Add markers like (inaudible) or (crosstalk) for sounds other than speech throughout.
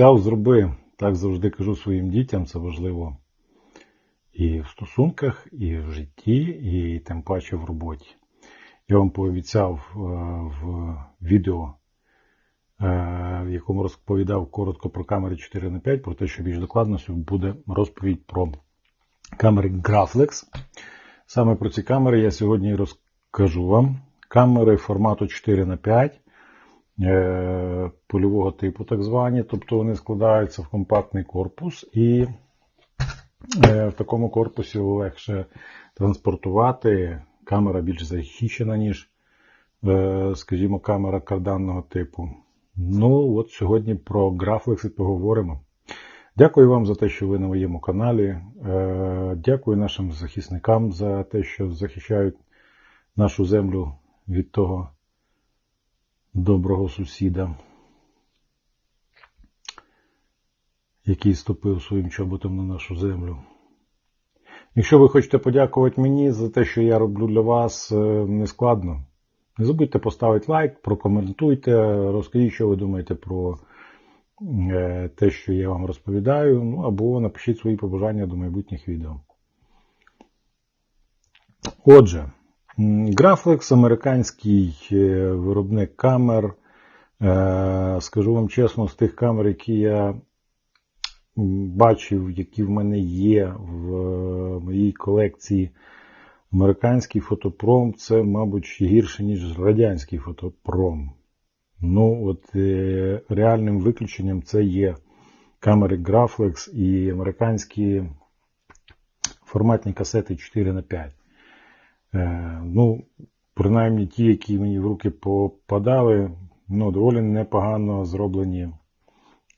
Пообіцяв, зроби. Так завжди кажу своїм дітям, це важливо і в стосунках, і в житті, і тим паче в роботі. Я вам пообіцяв е, в відео, е, в якому розповідав коротко про камери 4 на 5 про те, що більш докладно буде розповідь про камери Graflex. Саме про ці камери я сьогодні розкажу вам. Камери формату 4 на 5 е, польового типу, так звані, тобто вони складаються в компактний корпус, і е, в такому корпусі легше транспортувати. Камера більш захищена, ніж, е, скажімо, камера карданного типу. Ну, от сьогодні про Graflex поговоримо. Дякую вам за те, що ви на моєму каналі. Дякую нашим захисникам за те, що захищають нашу землю від того доброго сусіда, який ступив своїм чоботом на нашу землю. Якщо ви хочете подякувати мені за те, що я роблю для вас, е, не складно. Не забудьте поставити лайк, прокоментуйте, розкажіть, що ви думаєте про е, те, що я вам розповідаю, ну або напишіть свої побажання до майбутніх відео. Отже, Graflex американський е, виробник камер. Е, скажу вам чесно, з тих камер, які я бачив, які в мене є в моїй колекції американський фотопром, це, мабуть, гірше, ніж радянський фотопром. Ну, от е, реальним виключенням це є камери Graflex і американські форматні касети 4 на 5 Е, ну, принаймні ті, які мені в руки попадали, ну, доволі непогано зроблені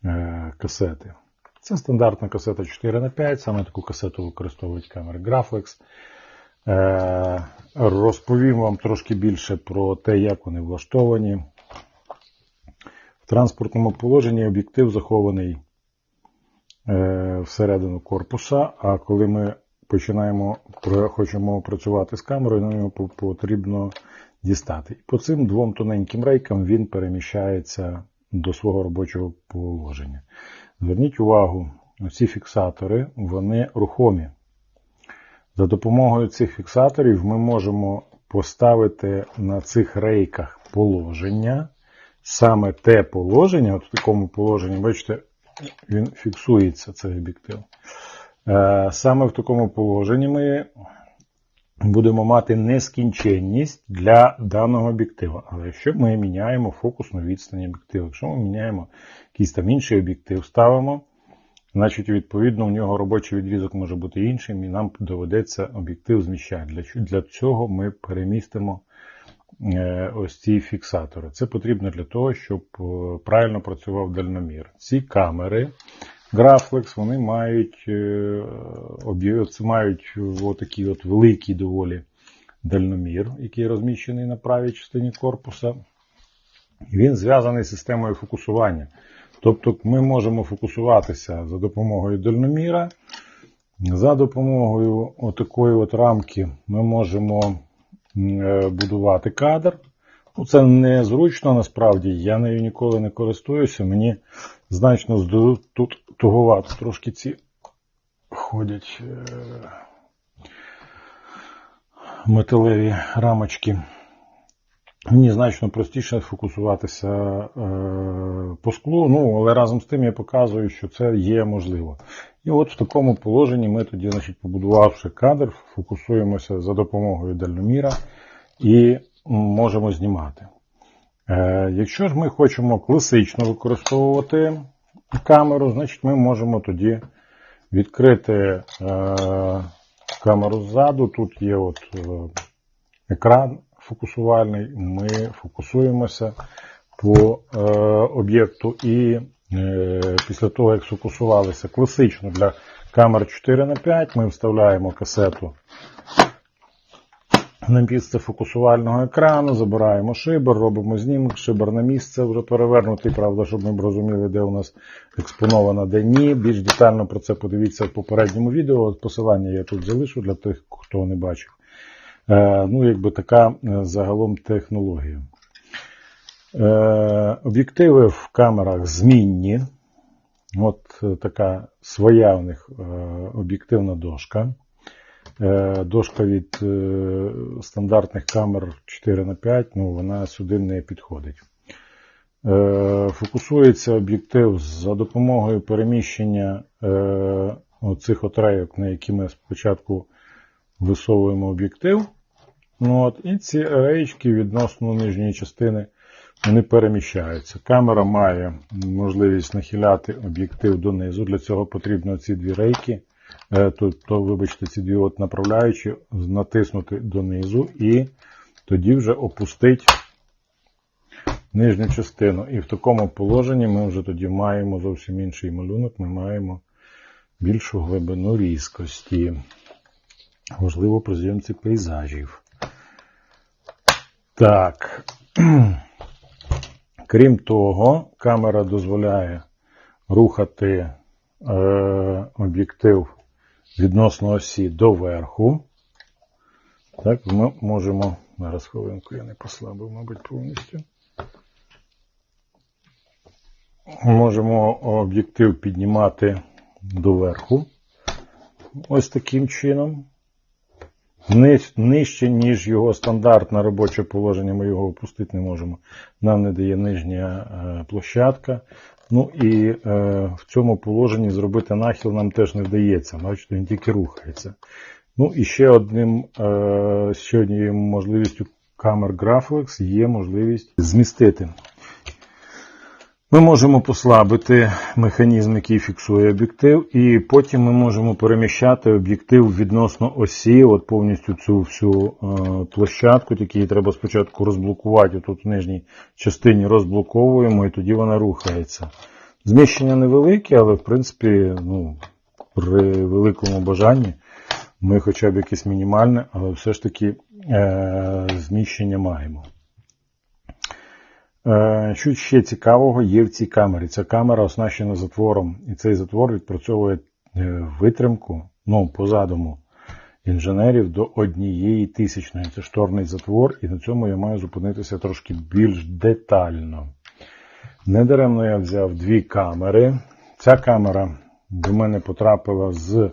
е, касети. Це стандартна касета 4х5, саме таку касету використовують камери Graflex. Е, розповім вам трошки більше про те, як вони влаштовані. В транспортному положенні об'єктив захований всередину корпуса, а коли ми починаємо, хочемо працювати з камерою, нам його потрібно дістати. І по цим двом тоненьким рейкам він переміщається до свого робочого положення. Зверніть увагу, ці фіксатори вони рухомі. За допомогою цих фіксаторів ми можемо поставити на цих рейках положення. Саме те положення, от в такому положенні, бачите, він фіксується цей об'єктив. Е, саме в такому положенні ми будемо мати нескінченність для даного об'єктива. Але якщо ми міняємо фокусну відстань об'єктиву, якщо ми міняємо якийсь там інший об'єктив, ставимо, значить, відповідно, у нього робочий відрізок може бути іншим, і нам доведеться об'єктив зміщати. Для цього ми перемістимо е, ось ці фіксатори. Це потрібно для того, щоб е, правильно працював дальномір. Ці камери. Graflex, вони мають е, мають отакий от великий доволі дальномір, який розміщений на правій частині корпуса. Він зв'язаний з системою фокусування. Тобто ми можемо фокусуватися за допомогою дальноміра. За допомогою отакої от рамки ми можемо е, будувати кадр. Ну, Це незручно насправді, я нею ніколи не користуюся. Мені значно тут туговато трошки ці ходять е, металеві рамочки. Мені значно простіше фокусуватися е, по склу, ну, але разом з тим я показую, що це є можливо. І от в такому положенні ми тоді, значить, побудувавши кадр, фокусуємося за допомогою дальноміра і можемо знімати. Е, якщо ж ми хочемо класично використовувати камеру, значить ми можемо тоді відкрити е, камеру ззаду. Тут є от е, екран фокусувальний, ми фокусуємося по об'єкту і після того, як сфокусувалися класично для камер 4х5, ми вставляємо касету на місце фокусувального екрану, забираємо шибер, робимо знімок, шибер на місце вже перевернутий, правда, щоб ми б розуміли, де у нас експоновано, де ні. Більш детально про це подивіться в попередньому відео. Посилання я тут залишу для тих, хто не бачив. Е, ну, якби така е, загалом технологія. Е, об'єктиви в камерах змінні. От така своя у них об'єктивна дошка. Е, Дошка від е, стандартних камер 4х5, ну вона сюди не підходить. Е, Фокусується об'єктив за допомогою переміщення е, оцих от рейок, на які ми спочатку висовуємо об'єктив. Ну, от, і ці реєчки відносно нижньої частини вони переміщаються. Камера має можливість нахиляти об'єктив донизу. Для цього потрібно ці дві рейки, то, то вибачте, ці дві от направляючі, натиснути донизу і тоді вже опустити нижню частину. І в такому положенні ми вже тоді маємо зовсім інший малюнок, ми маємо більшу глибину різкості. Можливо, при зйомці пейзажів. Так. (clears throat) Крім того, камера дозволяє рухати е, об'єктив відносно осі доверху. Так, ми можемо. Зараз хвилинку я не послабив, мабуть, повністю. Можемо об'єктив піднімати доверху. Ось таким чином. Нижче, ніж його стандартне робоче положення, ми його опустити не можемо. Нам не дає нижня е, площадка. Ну і е, в цьому положенні зробити нахил нам теж не вдається. Бачите, він тільки рухається. Ну і ще одним, е, ще однією можливістю камер Graflex є можливість змістити. Ми можемо послабити механізм, який фіксує об'єктив, і потім ми можемо переміщати об'єктив відносно осі, от повністю цю всю е, площадку, тільки її треба спочатку розблокувати. Тут в нижній частині розблоковуємо і тоді вона рухається. Зміщення невелике, але в принципі, ну, при великому бажанні ми хоча б якесь мінімальне, але все ж таки е, зміщення маємо. Е, Що ще цікавого є в цій камері? Ця камера оснащена затвором, і цей затвор відпрацьовує е, витримку, ну, по задуму інженерів до однієї тисячної. Це шторний затвор, і на цьому я маю зупинитися трошки більш детально. Недаремно я взяв дві камери. Ця камера до мене потрапила з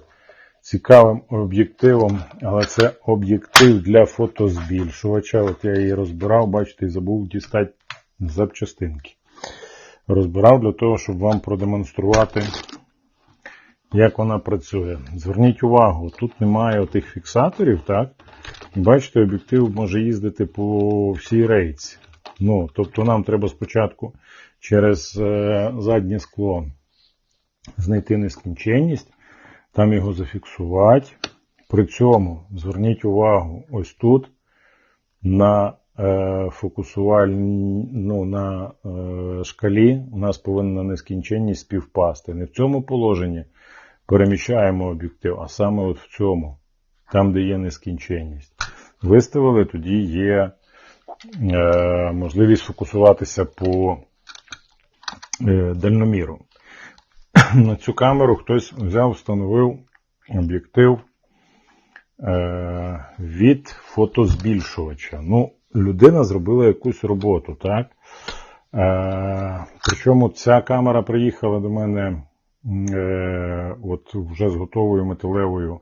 цікавим об'єктивом, але це об'єктив для фотозбільшувача. От я її розбирав, бачите, і забув дістати запчастинки. Розбирав для того, щоб вам продемонструвати, як вона працює. Зверніть увагу, тут немає тих фіксаторів, так? Бачите, об'єктив може їздити по всій рейці. Ну, тобто нам треба спочатку через е, заднє скло знайти нескінченність, там його зафіксувати. При цьому зверніть увагу, ось тут на е, фокусувальні, ну, на е, шкалі у нас повинна нескінченність співпасти. Не в цьому положенні переміщаємо об'єктив, а саме от в цьому, там, де є нескінченність. Виставили, тоді є е, можливість фокусуватися по дальноміру. (clears throat) На цю камеру хтось взяв, встановив об'єктив від фотозбільшувача. Ну, людина зробила якусь роботу, так? Е, причому ця камера приїхала до мене е, от вже з готовою металевою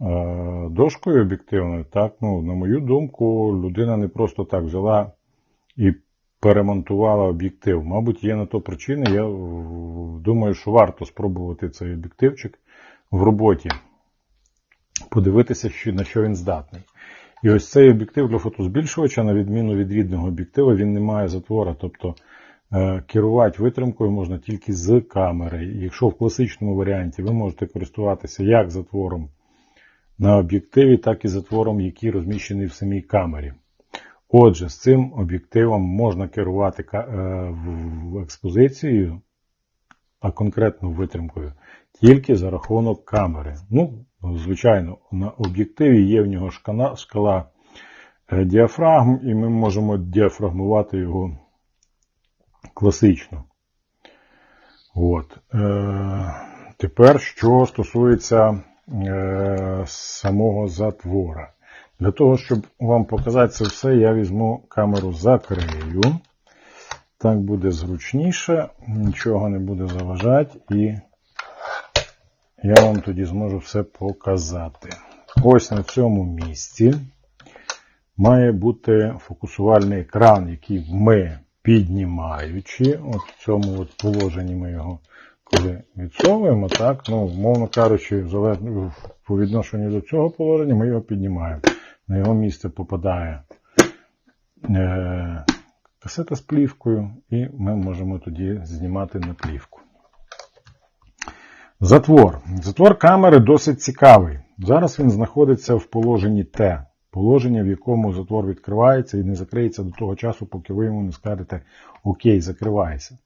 е, дошкою об'єктивною. Так, ну, на мою думку, людина не просто так взяла і перемонтувала об'єктив. Мабуть, є на то причини. Я думаю, що варто спробувати цей об'єктивчик в роботі, подивитися, на що він здатний. І ось цей об'єктив для фотозбільшувача, на відміну від рідного об'єктива, він не має затвора. Тобто е, керувати витримкою можна тільки з камери. Якщо в класичному варіанті ви можете користуватися як затвором на об'єктиві, так і затвором, який розміщений в самій камері. Отже, з цим об'єктивом можна керувати е, експозицією, а конкретно витримкою, тільки за рахунок камери. Ну, звичайно, на об'єктиві є в нього шкала, е, діафрагм, і ми можемо діафрагмувати його класично. От. Е, тепер, що стосується е, самого затвора. Для того, щоб вам показати це все, я візьму камеру закрию. Так буде зручніше, нічого не буде заважати і я вам тоді зможу все показати. Ось на цьому місці має бути фокусувальний екран, який ми піднімаючи, от в цьому от положенні ми його коли відсовуємо, так, ну, мовно кажучи, по відношенню до цього положення ми його піднімаємо. На його місце попадає е, касета з плівкою, і ми можемо тоді знімати на плівку. Затвор. Затвор камери досить цікавий. Зараз він знаходиться в положенні Т. Положення, в якому затвор відкривається і не закриється до того часу, поки ви йому не скажете Окей, закривайся.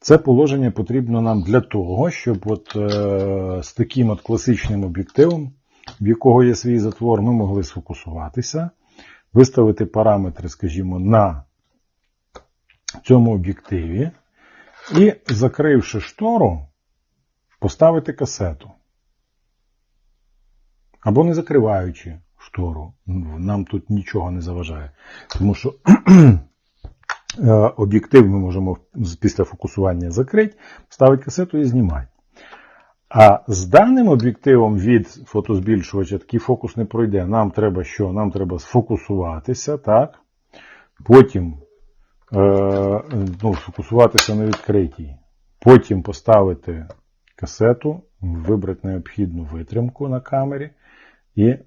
Це положення потрібно нам для того, щоб от, е, з таким от класичним об'єктивом, в якого є свій затвор, ми могли сфокусуватися, виставити параметри, скажімо, на цьому об'єктиві і, закривши штору, поставити касету. Або не закриваючи штору, нам тут нічого не заважає. Тому що (clears throat) е, об'єктив ми можемо після фокусування закрити, ставити касету і знімати. А з даним об'єктивом від фотозбільшувача такий фокус не пройде. Нам треба що? Нам треба сфокусуватися, так? Потім ну, сфокусуватися на відкритій. Потім поставити касету, вибрати необхідну витримку на камері і е,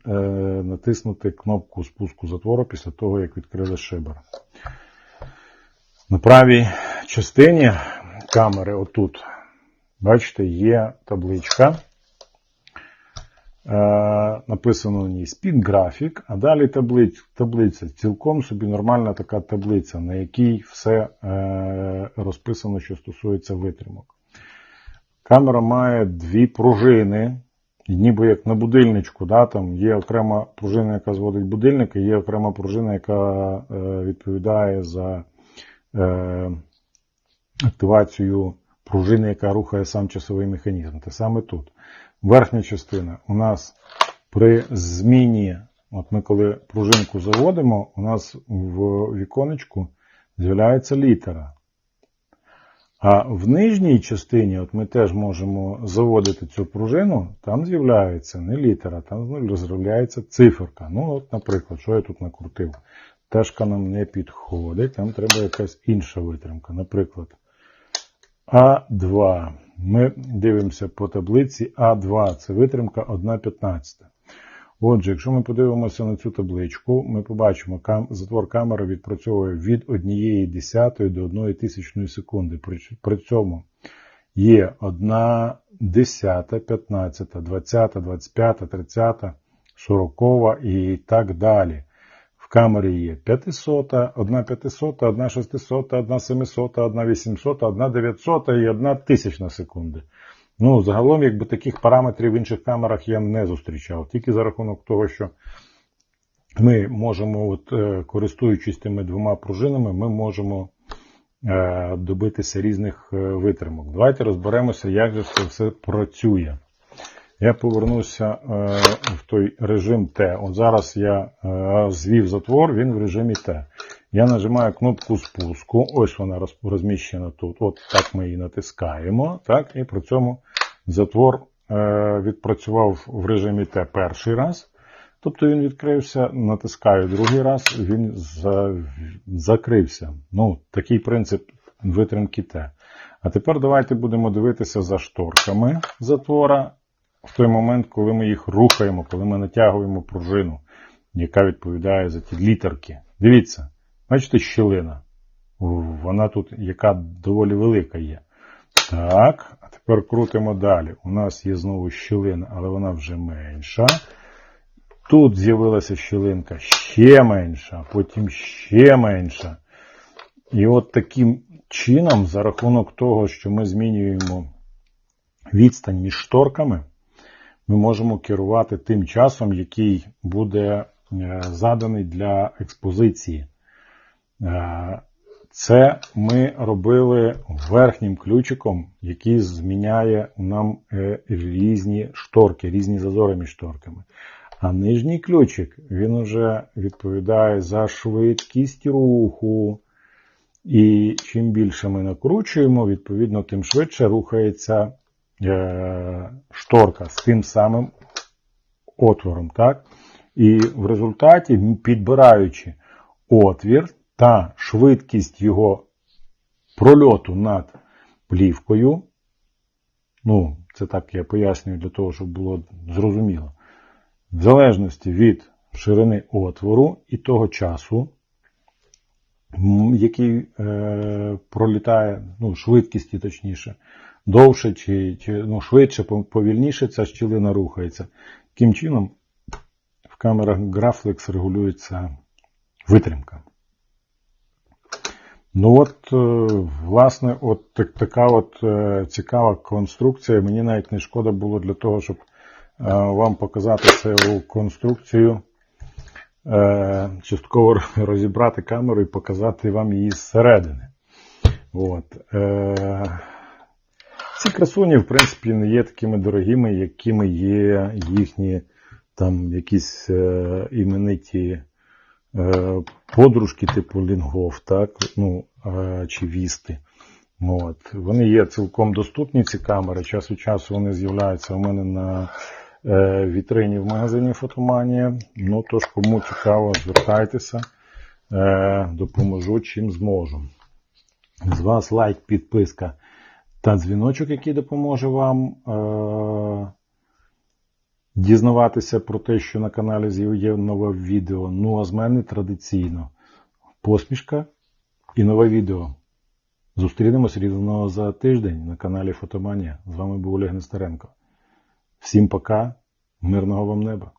натиснути кнопку спуску затвору після того, як відкрили шибер. На правій частині камери, отут, бачите, є табличка. Е, написано на ній Speed Graphic, а далі таблиця, таблиця, цілком собі нормальна така таблиця, на якій все е, розписано, що стосується витримок. Камера має дві пружини, ніби як на будильничку. Да, там Є окрема пружина, яка зводить будильник, і є окрема пружина, яка е, відповідає за е, активацію пружини, яка рухає сам часовий механізм. Те саме тут. Верхня частина у нас при зміні, от ми коли пружинку заводимо, у нас в віконечку з'являється літера. А в нижній частині от ми теж можемо заводити цю пружину, там з'являється не літера, там з'являється циферка. Ну, от, наприклад, що я тут накрутив. Тежка нам не підходить, нам треба якась інша витримка. Наприклад, А2. Ми дивимося по таблиці А2 це витримка 1,15. Отже, якщо ми подивимося на цю табличку, ми побачимо, кам... затвор камери відпрацьовує від 1 десятої до 1 тисячної секунди. При цьому є 1 десята, 15, 20, 25, 30, 40 і так далі. Камері є 500, 1 500, 1 600, 1 700, 1 800, 1 900 і 1 тисячна секунди. Ну, загалом, якби таких параметрів в інших камерах я не зустрічав. Тільки за рахунок того, що ми можемо, от, е, користуючись тими двома пружинами, ми можемо е, добитися різних е, витримок. Давайте розберемося, як же це все працює. Я повернуся в той режим Т. От зараз я звів затвор, він в режимі Т. Я нажимаю кнопку спуску. Ось вона розміщена тут. От так ми її натискаємо. Так, І при цьому затвор е, відпрацював в режимі Т перший раз. Тобто він відкрився, натискаю другий раз, він закрився. Ну, Такий принцип витримки Т. А тепер давайте будемо дивитися за шторками затвора в той момент, коли ми їх рухаємо, коли ми натягуємо пружину, яка відповідає за ті літерки. Дивіться, бачите, щілина. Вона тут яка доволі велика є. Так, а тепер крутимо далі. У нас є знову щілина, але вона вже менша. Тут з'явилася щілинка ще менша, потім ще менша. І от таким чином, за рахунок того, що ми змінюємо відстань між шторками, ми можемо керувати тим часом, який буде е, заданий для експозиції. Е, це ми робили верхнім ключиком, який зміняє нам е, різні шторки, різні зазори між шторками. А нижній ключик він вже відповідає за швидкість руху, І чим більше ми накручуємо, відповідно, тим швидше рухається шторка з тим самим отвором. Так? І в результаті, підбираючи отвір та швидкість його прольоту над плівкою, ну, це так я пояснюю для того, щоб було зрозуміло, в залежності від ширини отвору і того часу, який е, пролітає, ну, швидкісті точніше, довше чи, чи ну, швидше, повільніше ця щілина рухається. Таким чином, в камерах Graflex регулюється витримка. Ну от, е, власне, от так, така от е, цікава конструкція. Мені навіть не шкода було для того, щоб е, вам показати цю конструкцію, частково розібрати камеру і показати вам її зсередини. От. Ці красуні, в принципі, не є такими дорогими, якими є їхні там якісь е, імениті е, подружки, типу Лінгов, так, ну, е, чи Вісти. От. Вони є цілком доступні, ці камери. Час від часу вони з'являються у мене на е, вітрині в магазині Фотоманія. Ну, тож, кому цікаво, звертайтеся, е, допоможу чим зможу. З вас лайк, підписка та дзвіночок, який допоможе вам е- дізнаватися про те, що на каналі є нове відео. Ну а з мене традиційно посмішка і нове відео. Зустрінемось рівно за тиждень на каналі Фотоманія. З вами був Олег Нестеренко. Всім пока, мирного вам неба!